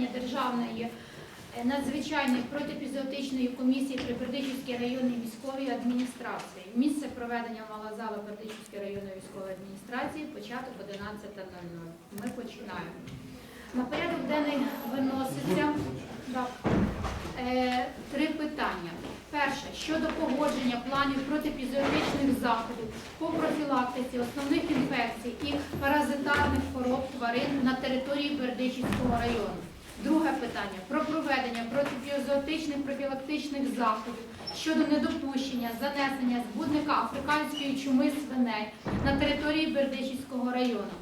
засідання Державної е, надзвичайної протиепізоотичної комісії при Бердичівській районній військовій адміністрації. Місце проведення мала зала Бердичівської районної військової адміністрації, початок 11.00. Ми починаємо. На порядок денний виноситься да, е, три питання. Перше щодо погодження планів протипізіотичних заходів по профілактиці основних інфекцій і паразитарних хвороб тварин на території Бердичівського району. Друге питання про проведення протипізоотичних профілактичних заходів щодо недопущення занесення збудника африканської чуми свиней на території Бердичівського району.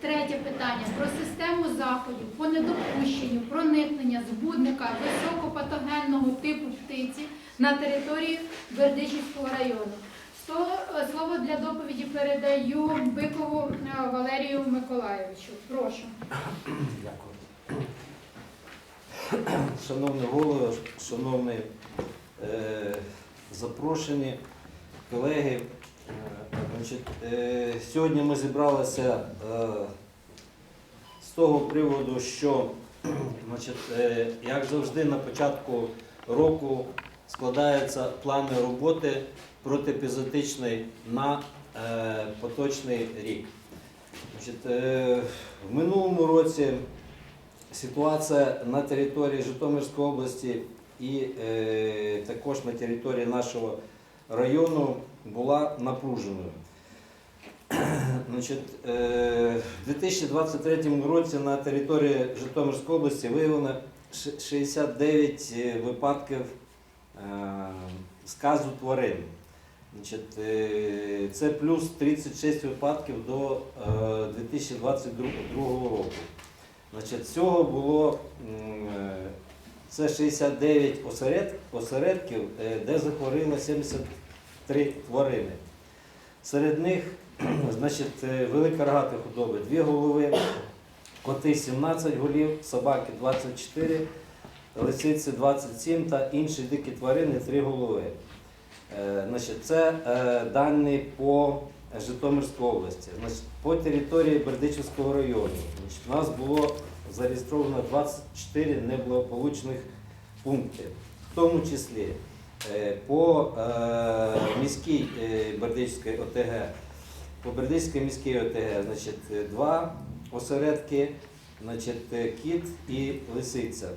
Третє питання про систему заходів по недопущенню проникнення збудника високопатогенного типу птиці на території Бердичівського району. Слово, для доповіді передаю Бикову е, Валерію Миколайовичу. Прошу. Дякую. Шановний голово, шановні е, запрошені колеги, е, значить, е, сьогодні ми зібралися е, з того приводу, що значить, е, як завжди на початку року складаються плани роботи протиепізотичної на е, поточний рік. Значить, е, в минулому році ситуація на території Житомирської області і е, також на території нашого району була напруженою. Значить, е, в 2023 році на території Житомирської області виявлено 69 випадків е, сказу тварин. Значить, е, це плюс 36 випадків до е, 2022 року. Значить, цього було е, це 69 осеред, осередків, е, де захворіло 73 тварини. Серед них значить, е, велика рогата худоби, дві голови, коти 17 голів, собаки 24, лисиці 27 та інші дикі тварини 3 голови. Значить, це дані по Житомирській області. Значить, по території Бердичівського району значить, у нас було зареєстровано 24 неблагополучних пункти, в тому числі е, по е, міській е, Бердичівській ОТГ, по Бердичівській міській ОТГ, значить, е, два осередки, значить, е, кіт і лисиця.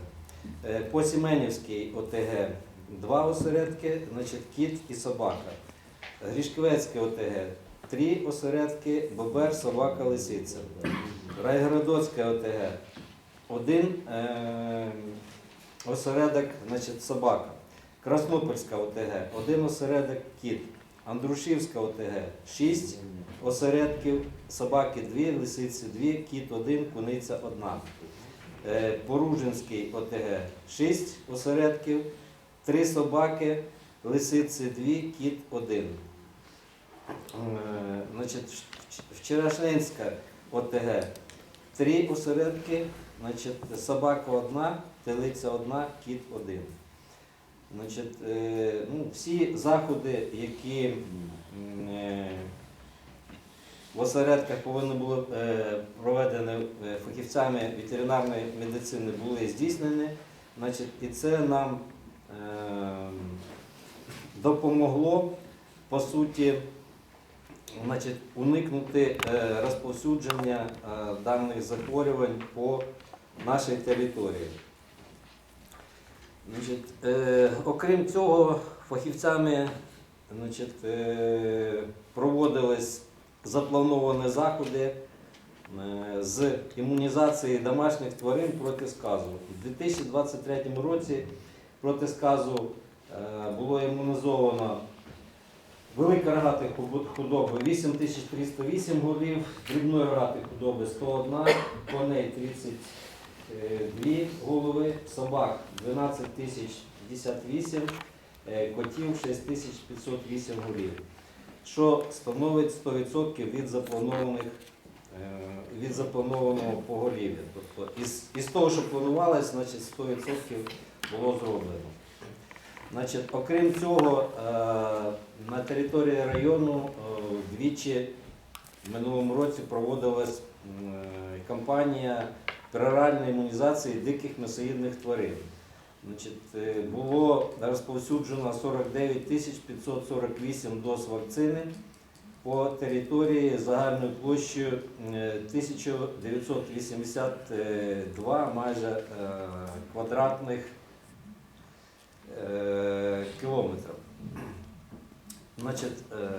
Е, По Сіменівській ОТГ два осередки, значить, кіт і собака. Грішковецьке ОТГ три осередки, бобер, собака, лисиця. Райгородоцьке ОТГ один е, осередок, значить, собака. Краснопольська ОТГ один осередок кіт. Андрушівська ОТГ шість осередків, собаки дві, лисиці дві, кіт один, куниця одна. Е, Поружинський ОТГ 6 осередків, 3 собаки, лисиці 2, кіт 1. Е, Значить, Вч- ОТГ 3 осередки, значить, собака 1, телиця 1, кіт 1. Значить, е, ну, всі заходи, які е, в осередках повинні були проведені фахівцями ветеринарної медицини, були здійснені. Значить, і це нам е, допомогло по суті значить, уникнути е, розповсюдження е, даних захворювань по нашій території. Значить, е, окрім цього, фахівцями значить, проводились заплановані заходи з імунізації домашніх тварин проти сказу. У 2023 році проти сказу було імунізовано велика рогатих худоби 8308 голів, дрібної рогатих худоби 101, коней 32 голови, собак 12058, е, котів 6508 голів що становить 100% від запланованих е, від запланованого поголів'я. Тобто із, із того, що планувалось, значить 100% було зроблено. Значить, окрім цього, е, на території району е, двічі в минулому році проводилась е, кампанія пероральної імунізації диких м'ясоїдних тварин. Значить, було розповсюджено 49 548 доз вакцини по території загальною площею е, 1982 майже квадратних кілометрів. Значить, е,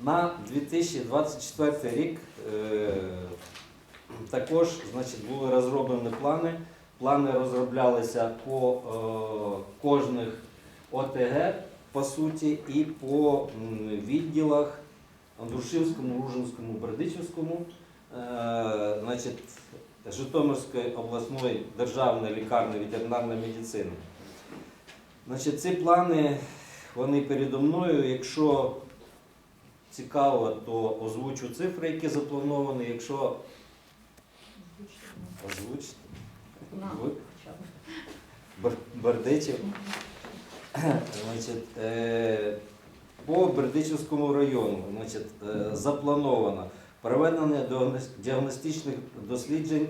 на 2024 рік е, також значить, були розроблені плани. Плани розроблялися по е, кожних ОТГ, по суті, і по відділах Андрушівському, Ружинському, Бердичівському, е, значить, Житомирської обласної державної лікарні ветеринарної медицини. Значить, ці плани вони передо мною. Якщо цікаво, то озвучу цифри, які заплановані. Якщо озвучити. Ви? Бердичів. Значить, е, по Бердичівському району значить, е, заплановано проведення діагностичних досліджень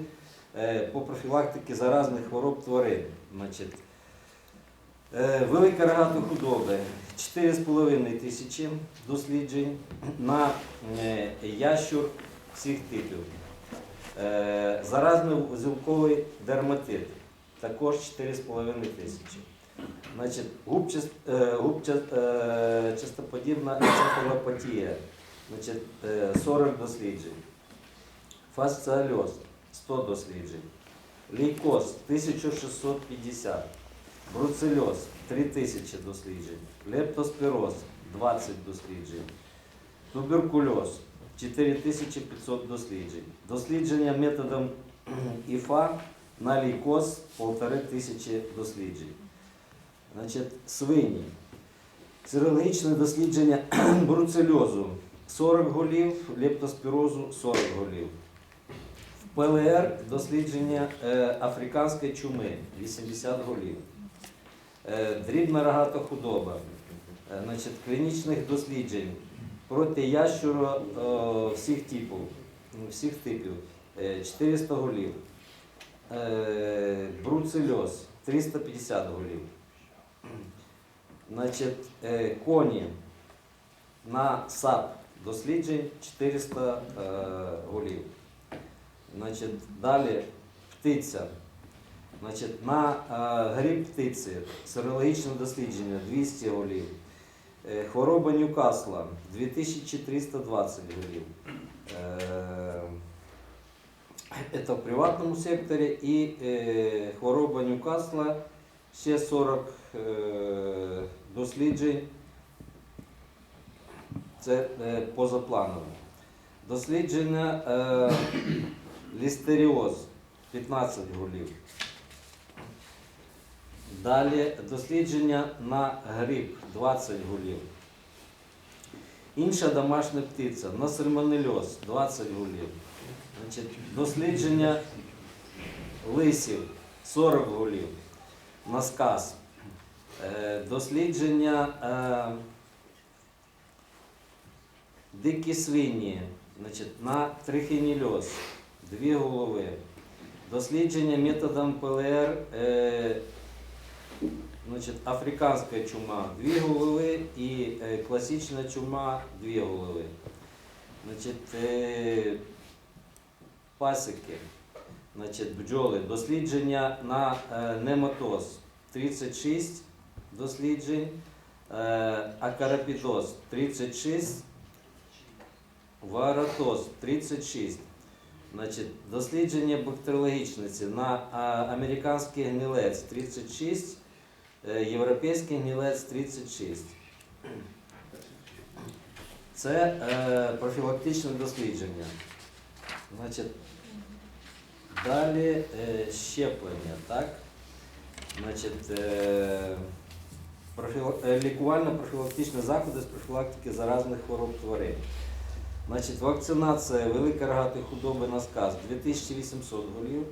е, по профілактиці заразних хвороб тварин. Значить, велика рогата худоби 4,5 тисячі досліджень на е, ящур всіх типів. Е, Заразний узілковий дерматит також 4,5 тисячі. Значить, губчаст, е, губча, е, частоподібна енцефалопатія, значить, е, 40 досліджень. Фасціальоз 100 досліджень. Лейкоз 1650. Бруцельоз 3000 досліджень. Лептоспіроз 20 досліджень. Туберкульоз 4500 досліджень. Дослідження методом ІФА на лейкоз 1500 досліджень. Значить, свині. Серологічне дослідження бруцельозу 40 голів, лептоспірозу 40 голів. В ПЛР дослідження е, африканської чуми 80 голів. Е, дрібна рогата худоба. Е, значить, клінічних досліджень проти ящура е, всіх типів, всіх типів е, 400 голів. Бруцельоз 350 голів. Значить, коні на САП досліджень 400 е, голів. Значить, далі птиця. Значить, на е, гриб птиці серологічне дослідження 200 голів. Е, хвороба Ньюкасла 2320 голів. Е, це в приватному секторі і хвороба Ньюкасла ще 40 е, досліджень. Це позапланово. Дослідження лістеріоз 15 голів. Далі дослідження на грип 20 голів. Інша домашня птиця на сальмонельоз 20 голів. Значить, дослідження лисів 40 голів. На сказ. Е, дослідження е, дикі свині значить, на трихінільоз 2 голови. Дослідження методом ПЛР е, значить, африканська чума 2 голови і е, класична чума 2 голови. Значить, е, пасики, значить, бджоли, дослідження на е, нематоз. 36 досліджень, акарапідоз 36, варатоз 36. Значить, дослідження бактеріологічності на американський гнилець 36, е, європейський гнилець 36. Це е, профілактичне дослідження. Значить, далі е, щеплення, так? Значить, е, профіла- е, лікувально-профілактичні заходи з профілактики заразних хвороб тварин. Значить, вакцинація велика рогатої худоби на сказ 2800 голів, е,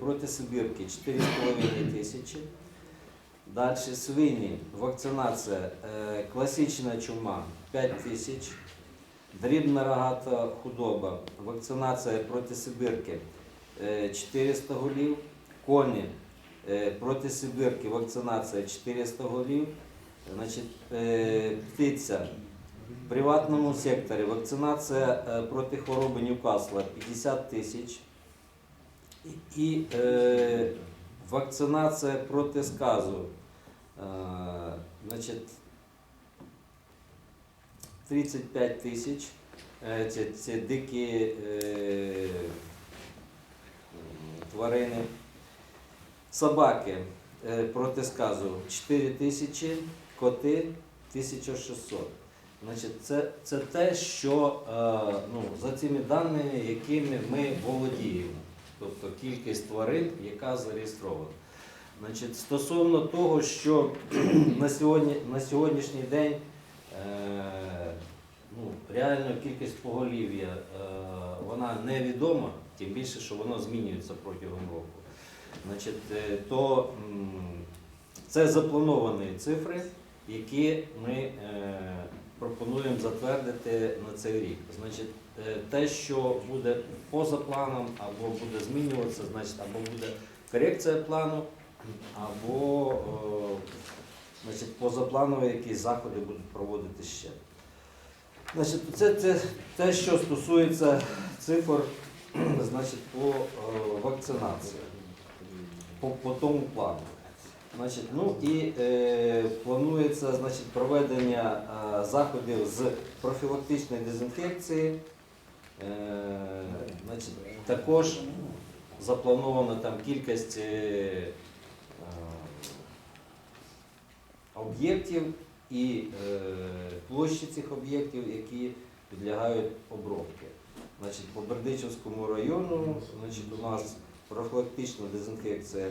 проти Сибірки 4,5 тисячі. Далі свині, вакцинація, е, класична чума. 5 тисяч, дрібна рогата худоба, вакцинація проти Сибірки е, 400 голів, коні. Е, проти Сибірки вакцинація 400 голів, е, птиця. В приватному секторі. Вакцинація е, проти хвороби Ньюкасла. 50 тисяч. І, е, вакцинація проти сказу. Е, значить, 35 тисяч. Е, Це, це дикі е, тварини. Собаки е, проти сказу 4 тисячі, коти 1600. Значить, це, це те, що е, ну, за цими даними, якими ми володіємо, тобто кількість тварин, яка зареєстрована. Значить, стосовно того, що на, сьогодні, на сьогоднішній день е, ну, реально кількість поголів'я е, вона невідома, тим більше, що воно змінюється протягом року. Значить, е, то це заплановані цифри, які ми е, пропонуємо затвердити на цей рік. Значить, те, що буде поза планом, або буде змінюватися, значить, або буде корекція плану, або е, значить, позапланові якісь заходи будуть проводити ще. Значить, це, це те, що стосується цифр значить, по е, вакцинації, по, по тому плану. Значить, ну і е, планується значить, проведення е, заходів з профілактичної дезінфекції. Е, значить, також запланована там кількість е, е, об'єктів і площі цих об'єктів, які підлягають обробці. Значить, по Бердичівському району значить, у нас профілактична дезінфекція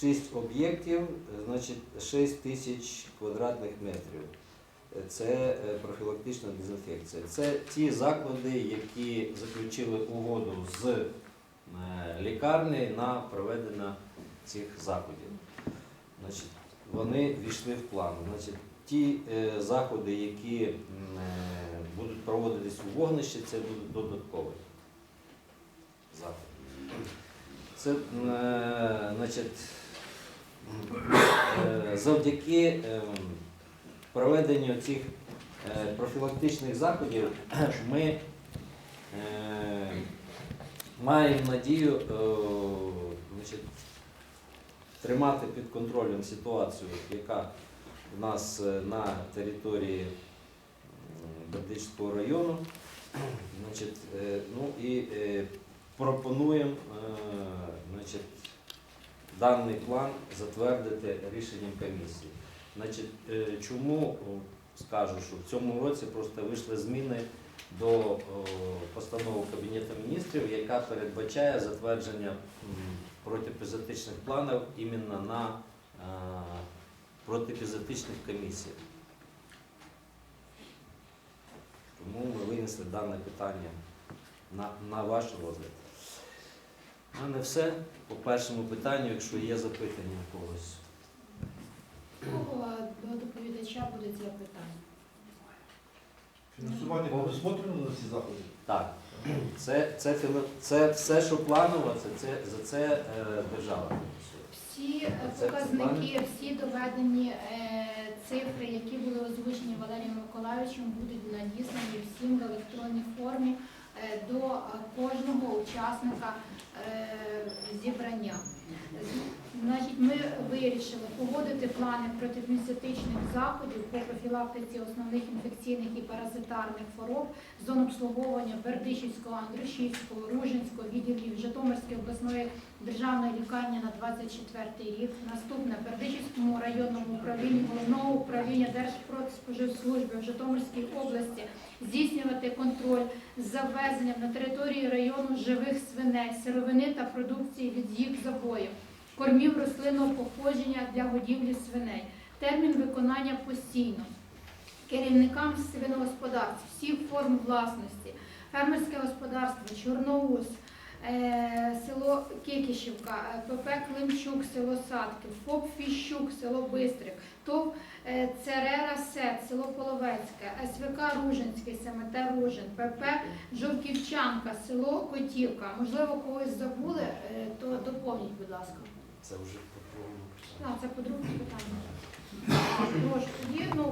6 об'єктів, значить 6 тисяч квадратних метрів. Це е, профілактична дезінфекція. Це ті заклади, які заключили угоду з е, лікарні на проведення цих заходів. Значить, вони війшли в план. Значить, ті е, заходи, які будуть проводитись у вогнищі, це будуть додаткові заходи. Це значить, завдяки проведенню цих е, профілактичних заходів ми е, маємо надію е, тримати під контролем ситуацію, яка у нас на території Бердичського району. Ну і пропонуємо даний план затвердити рішенням комісії. Значить, е, чому скажу, що в цьому році просто вийшли зміни до постанови Кабінету міністрів, яка передбачає затвердження протипізотичних планів іменно на е, протипізотичних комісіях. Тому ми винесли дане питання на, на ваш розгляд. У мене все по першому питанню, якщо є запитання у когось. Кого до доповідача буде це питання? Фінансування предусмотрено на всі заходи? Так, це, це, фіна- це все, що планово, це, це, за це е, держава фінансує. Всі е, Це показники, всі доведені е, цифри, які були озвучені Валерієм Миколаївичем, будуть надіслані всім в електронній формі е, до е, кожного учасника е, зібрання. Значить, ми вирішили погодити плани протипізотичних заходів по профілактиці основних інфекційних і паразитарних хвороб зон обслуговування Бердичівського, Андрушівського, Ружинського відділів Житомирської обласної державної лікарні на 24 рік. Наступне Бердичівському районному управлінні головного управління Держпродспоживслужби в Житомирській області здійснювати контроль за ввезенням на території району живих свиней, сировини та продукції від їх забоїв, кормів рослинного походження для годівлі свиней. Термін виконання постійно. Керівникам свиногосподарств всіх форм власності, фермерське господарство, чорноус, е, село Кикішівка, е, ПП Климчук, село Садки, ФОП Фіщук, село Бистрик, ТОВ е, Церера Сет, село Половецьке, СВК Ружинський, СМТ Ружин, ПП Жовківчанка, село Котівка. Можливо, когось забули, то доповніть, будь ласка. Це вже по-другому. Так, це по другому питанню. Прошу, Є, ну,